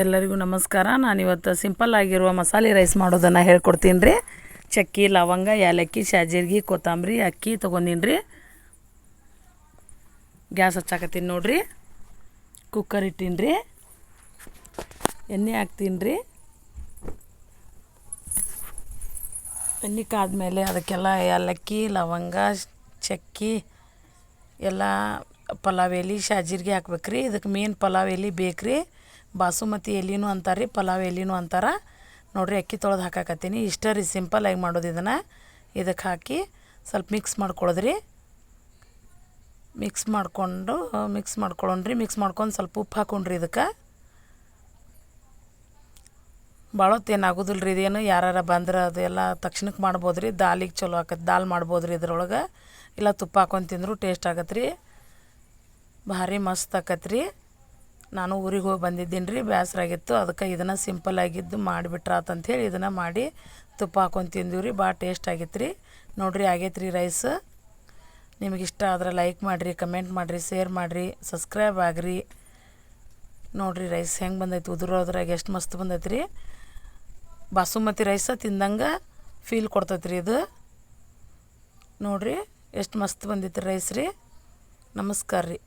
ಎಲ್ಲರಿಗೂ ನಮಸ್ಕಾರ. ನಾನಿವತ್ತು ಸಿಂಪಲ್ ಆಗಿರುವ ಮಸಾಲೆ ರೈಸ್ ಮಾಡೋದನ್ನು ಹೇಳ್ಕೊಡ್ತೀನಿ ರೀ. ಚಕ್ಕಿ, ಲವಂಗ, ಏಲಕ್ಕಿ, ಶಾಜಿರ್ಗಿ, ಕೊತ್ತಂಬರಿ, ಅಕ್ಕಿ ತೊಗೊಂದೀನಿ ರೀ. ಗ್ಯಾಸ್ ಹಚ್ಚಾಕತ್ತೀನಿ ನೋಡಿರಿ. ಕುಕ್ಕರ್ ಇಟ್ಟೀನಿ ರೀ. ಎಣ್ಣೆ ಹಾಕ್ತೀನಿ ರೀ. ಎಣ್ಣೆ ಕಾದ್ಮೇಲೆ ಅದಕ್ಕೆಲ್ಲ ಏಲಕ್ಕಿ, ಲವಂಗ, ಚಕ್ಕಿ, ಎಲ್ಲ ಪಲಾವ್ ಎಲೆ, ಶಾಜೀರ್ಗೆ ಹಾಕ್ಬೇಕು ರೀ ಇದಕ್ಕೆ ಮೇನ್ ಪಲಾವ್ ಎಲೆ ಬೇಕು ರೀ ಬಾಸುಮತಿ ಎಲೆನೂ ಅಂತಾರೆ ರೀ, ಪಲಾವ್ ಎಲೆನೂ ಅಂತಾರೆ. ನೋಡಿರಿ ಅಕ್ಕಿ ತೊಳೆದು ಹಾಕಾಕತ್ತೀನಿ. ಇಷ್ಟ ರೀ ಆಗಿ ಮಾಡೋದು ಇದನ್ನು. ಇದಕ್ಕೆ ಹಾಕಿ ಸ್ವಲ್ಪ ಮಿಕ್ಸ್ ಮಾಡ್ಕೊಳ್ಳೋದ್ರಿ ಮಿಕ್ಸ್ ಮಾಡಿಕೊಂಡು ಮಿಕ್ಸ್ ಮಾಡ್ಕೊಳ್ಳೋಣ್ರಿ ಮಿಕ್ಸ್ ಮಾಡ್ಕೊಂಡು ಸ್ವಲ್ಪ ಉಪ್ಪು ಹಾಕೊಂಡ್ರಿ ಇದಕ್ಕೆ. ಭಾಳ ಹೊತ್ತೇನು ಆಗೋದಿಲ್ಲ ರೀ ಇದೇನು? ಯಾರಾರ ಬಂದ್ರೆ ಅದೆಲ್ಲ ತಕ್ಷಣಕ್ಕೆ ಮಾಡ್ಬೋದು ರೀ ದಾಲಿಗೆ ಚಲೋ ಆಕತ್ತೆ ದಾಲ್ ಮಾಡ್ಬೋದು ರೀ ಇದ್ರೊಳಗೆ. ಇಲ್ಲ ತುಪ್ಪ ಹಾಕೊಂಡು ತಿಂದರೂ ಟೇಸ್ಟ್ ಆಗತ್ತೆ ರೀ ಭಾರಿ ಮಸ್ತ್ ಆಕತ್ತೆ ರೀ ನಾನು ಊರಿಗೆ ಹೋಗಿ ಬಂದಿದ್ದೀನಿ ರೀ ಬೇಸರಾಗಿತ್ತು ಅದಕ್ಕೆ ಇದನ್ನು ಸಿಂಪಲ್ ಆಗಿದ್ದು ಮಾಡಿಬಿಟ್ರೆ ಹೇಳಿ ಇದನ್ನು ಮಾಡಿ ತುಪ್ಪ ಹಾಕೊಂಡು ತಿಂದೀವಿ ರೀ ಭಾಳ ಟೇಸ್ಟ್ ಆಗೈತೆ ರೀ. ನೋಡಿರಿ, ಆಗೈತೆ ರೀ ರೈಸ್ ನಿಮಗೆ ಇಷ್ಟ ಆದ್ರೆ ಲೈಕ್ ಮಾಡಿರಿ ಕಮೆಂಟ್ ಮಾಡಿರಿ ಶೇರ್ ಮಾಡಿರಿ ಸಬ್ಸ್ಕ್ರೈಬ್ ಆಗಿರಿ. ನೋಡಿರಿ ರೈಸ್ ಹೆಂಗೆ ಬಂದೈತೆ ಉದುರೋದ್ರಾಗ ಎಷ್ಟು ಮಸ್ತ್ ಬಂದೈತೆ ರೀ. ಬಾಸುಮತಿ ರೈಸ ತಿಂದಂಗೆ ಫೀಲ್ ಕೊಡ್ತೈತೆ ರೀ ಇದು. ನೋಡಿರಿ, ಎಷ್ಟು ಮಸ್ತ್ ಬಂದೈತೆ ರೈಸ್ ರೀ. ನಮಸ್ಕಾರ ರೀ.